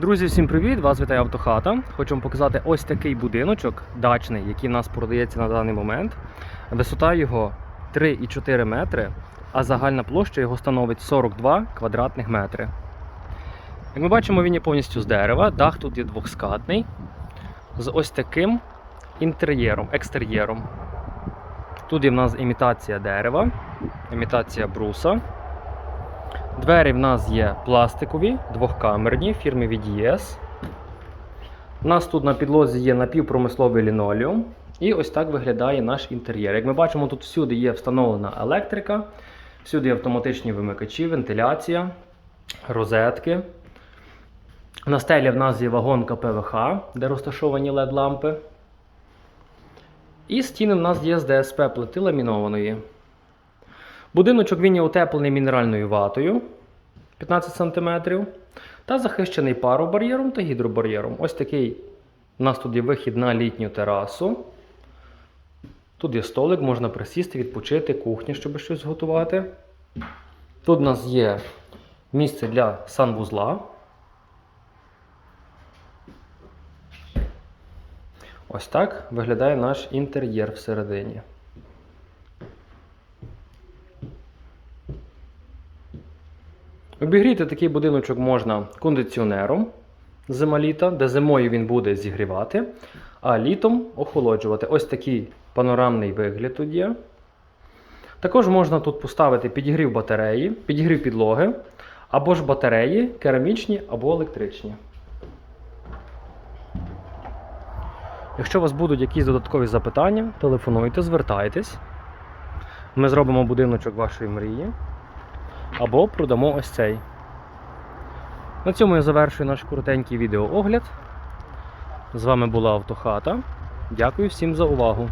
Друзі, всім привіт! Вас вітає Автохата. Хочу вам показати ось такий будиночок дачний, який в нас продається на даний момент. Висота його 3,4 метри, а загальна площа його становить 42 квадратних метри. Як ми бачимо, він є повністю з дерева. Дах тут є двохскатний, з ось таким інтер'єром, екстер'єром. Тут є в нас імітація дерева, імітація бруса. Двері в нас є пластикові, двохкамерні фірми VDS. У нас тут на підлозі є напівпромисловий лінолеум. І ось так виглядає наш інтер'єр. Як ми бачимо, тут всюди є встановлена електрика, всюди автоматичні вимикачі, вентиляція, розетки. На стелі в нас є вагонка ПВХ, де розташовані LED-лампи. І стіни в нас є з ДСП плити ламінованої. Будиночок він є утеплений мінеральною ватою 15 см та захищений паробар'єром та гідробар'єром. Ось такий у нас тут є вихід на літню терасу. Тут є столик, можна присісти, відпочити, кухня, щоб щось готувати. Тут у нас є місце для санвузла. Ось так виглядає наш інтер'єр всередині. Обігріти такий будиночок можна кондиціонером зима-літа, де зимою він буде зігрівати, а літом охолоджувати. Ось такий панорамний вигляд тут є. Також можна тут поставити підігрів батареї, підігрів підлоги, або ж батареї керамічні або електричні. Якщо у вас будуть якісь додаткові запитання, телефонуйте, звертайтесь. Ми зробимо будиночок вашої мрії або продамо ось цей. На цьому я завершую наш коротенький відеоогляд. З вами була Автохата. Дякую всім за увагу.